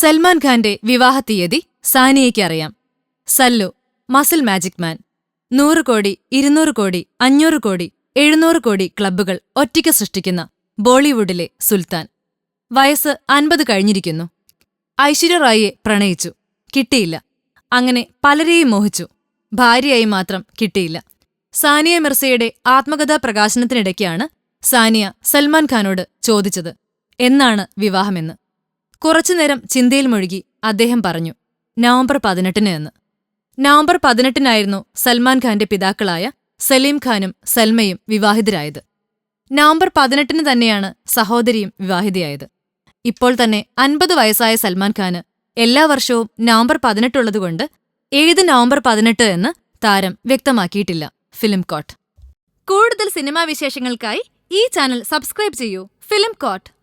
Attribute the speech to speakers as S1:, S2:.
S1: സൽമാൻ ഖാന്റെ വിവാഹ തീയതി സാനിയയ്ക്ക് അറിയാം. Sallu muscle magic man. നൂറ് കോടി ഇരുന്നൂറ് കോടി അഞ്ഞൂറ് കോടി എഴുന്നൂറ് കോടി ക്ലബ്ബുകൾ ഒറ്റയ്ക്ക് സൃഷ്ടിക്കുന്ന ബോളിവുഡിലെ സുൽത്താൻ. വയസ്സ് അൻപത് കഴിഞ്ഞിരിക്കുന്നു. ഐശ്വര്യ റായിയെ പ്രണയിച്ചു. കിട്ടിയില്ല. അങ്ങനെ പലരെയും മോഹിച്ചു. ഭാര്യയായി മാത്രം കിട്ടിയില്ല. സാനിയ മിർസയുടെ ആത്മകഥാ പ്രകാശനത്തിനിടയ്ക്കാണ് സാനിയ സൽമാൻ ഖാനോട് ചോദിച്ചത് എന്നാണ് വിവാഹമെന്ന്? കുറച്ചുനേരം ചിന്തയിൽ മുഴുകി അദ്ദേഹം പറഞ്ഞു നവംബർ പതിനെട്ടിന് എന്ന്. നവംബർ പതിനെട്ടിനായിരുന്നു സൽമാൻ ഖാന്റെ പിതാക്കളായ സലീം ഖാനും സൽമയും വിവാഹിതരായത്. നവംബർ പതിനെട്ടിന് തന്നെയാണ് സഹോദരിയും വിവാഹിതയായത്. ഇപ്പോൾ തന്നെ അൻപത് വയസ്സായ സൽമാൻ ഖാന് എല്ലാ വർഷവും നവംബർ പതിനെട്ടുള്ളതുകൊണ്ട് ഏത് നവംബർ പതിനെട്ട് എന്ന് താരം വ്യക്തമാക്കിയിട്ടില്ല. ഫിലിം കോട്ട്. കൂടുതൽ സിനിമാ വിശേഷങ്ങൾക്കായി ഈ ചാനൽ സബ്സ്ക്രൈബ് ചെയ്യൂ. Film coat.